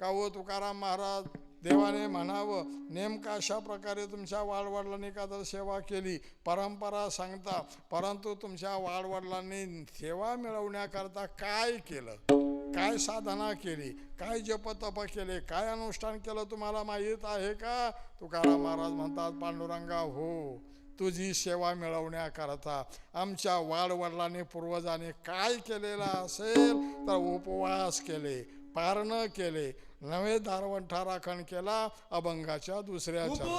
का हो तुकाराम महाराज देवाने म्हणावं नेमका अशा प्रकारे तुमच्या वाडवडिलांनी का तर सेवा केली परंपरा सांगता परंतु तुमच्या वाडवडिलांनी सेवा मिळवण्याकरता काय केलं? काय साधना केली? काय जपतप केले? काय अनुष्ठान केलं तुम्हाला माहीत आहे का? तुकाराम महाराज म्हणतात पांडुरंगा हो तुझी सेवा मिळवण्याकरता आमच्या वाडवडिलांनी पूर्वजांनी काय केलेलं असेल तर उपवास केले. पारणं केले नवे दारवंठा राखण केला अभंगाच्या दुसऱ्या चरणी.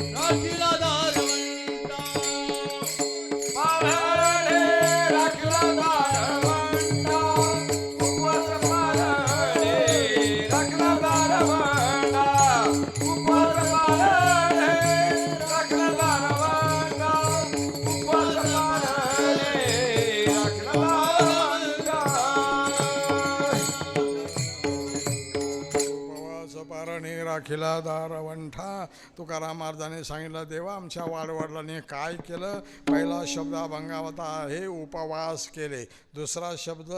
पारणे पारणे राखीला दारवंठा तुकाराम महाराजाने सांगितलं देवा आमच्या वाडवडिलांनी काय केलं? पहिला शब्द अभंगावता आहे उपवास केले. दुसरा शब्द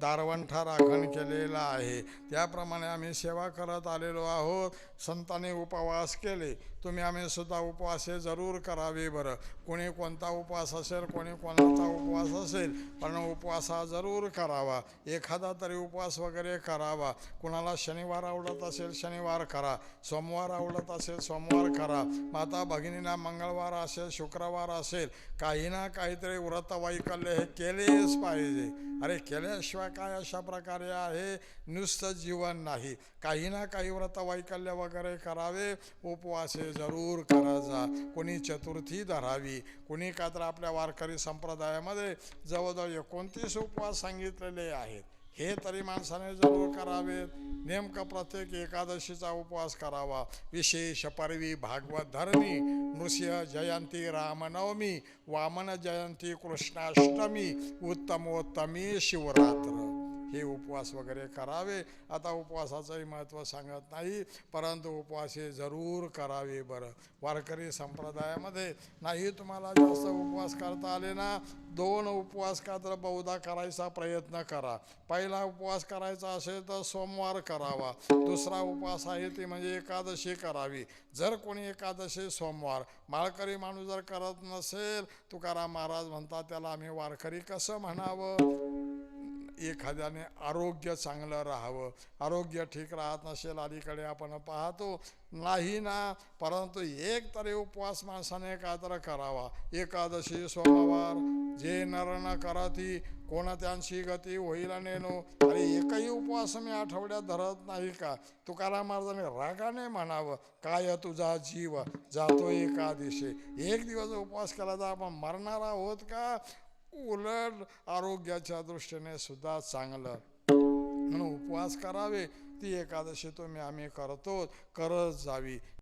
दारवंठा राखण केलेला आहे. त्याप्रमाणे आम्ही सेवा करत आलेलो आहोत. संतांनी उपवास केले. तुम्ही आम्ही सुद्धा उपवास हे जरूर करावे बरं. कोणी कोणता उपवास असेल कोणी कोणाचा उपवास असेल पण उपवास हा जरूर करावा. एखादा तरी उपवास वगैरे करावा. कुणाला शनिवार आवडत असेल शनिवार करा. सोमवार आवडत असेल सोमवार करा. माता भगिनीला मंगळवार असेल शुक्रवार असेल काही ना काहीतरी व्रत वैकल्य हे केलेच पाहिजे. अरे केल्याशिवाय काय अशा प्रकारे आहे? नुसतं जीवन नाही. काही ना काही व्रत वैकल्य वगैरे करावे उपवासे जरूर करायचा. कोणी चतुर्थी धरावी कोणी का तर आपल्या वारकरी संप्रदायामध्ये जवळजवळ एकोणतीस उपवास सांगितलेले आहेत. हे तरी माणसाने जरूर करावेत. नेमकं प्रत्येक एकादशीचा उपवास करावा. विशेष परवी भागवत धर्मी नृसिंह जयंती रामनवमी वामन जयंती कृष्णाष्टमी उत्तमोत्तमी शिवरात्र. हे उपवास वगैरे करावे. आता उपवासाचंही महत्त्व सांगत नाही परंतु उपवास हे जरूर करावे बरं. वारकरी संप्रदायामध्ये नाही तुम्हाला जास्त उपवास करता आले ना दोन उपवास का तर बहुधा करायचा प्रयत्न करा. पहिला उपवास करायचा असेल तर सोमवार करावा. दुसरा उपवास आहे ती म्हणजे एकादशी करावी. जर कोणी एकादशी सोमवार माळकरी माणूस जर करत नसेल तुकाराम महाराज म्हणतात त्याला आम्ही वारकरी कसं म्हणावं? एखाद्याने आरोग्य चांगलं राहावं. आरोग्य ठीक राहत नसेल अलीकडे आपण पाहतो नाही ना परंतु एक तरी उपवास माणसाने का तर करावा. एकादशी सोमवार जे नर न करती कोण त्यांची गती होईल नेनो अरे एकही उपवास मी आठवड्यात धरत नाही का? तुकाराम महाराजांनी रागाने म्हणावं काय तुझा जीव? जातो एका दिवशी एक दिवस उपवास केला तर आपण मरणार आहोत का? उलट आरोग्याच्या दृष्टीने सुद्धा चांगलं. म्हणून उपवास करावे ती एकादशी तुम्ही आम्ही करतो करत जावी.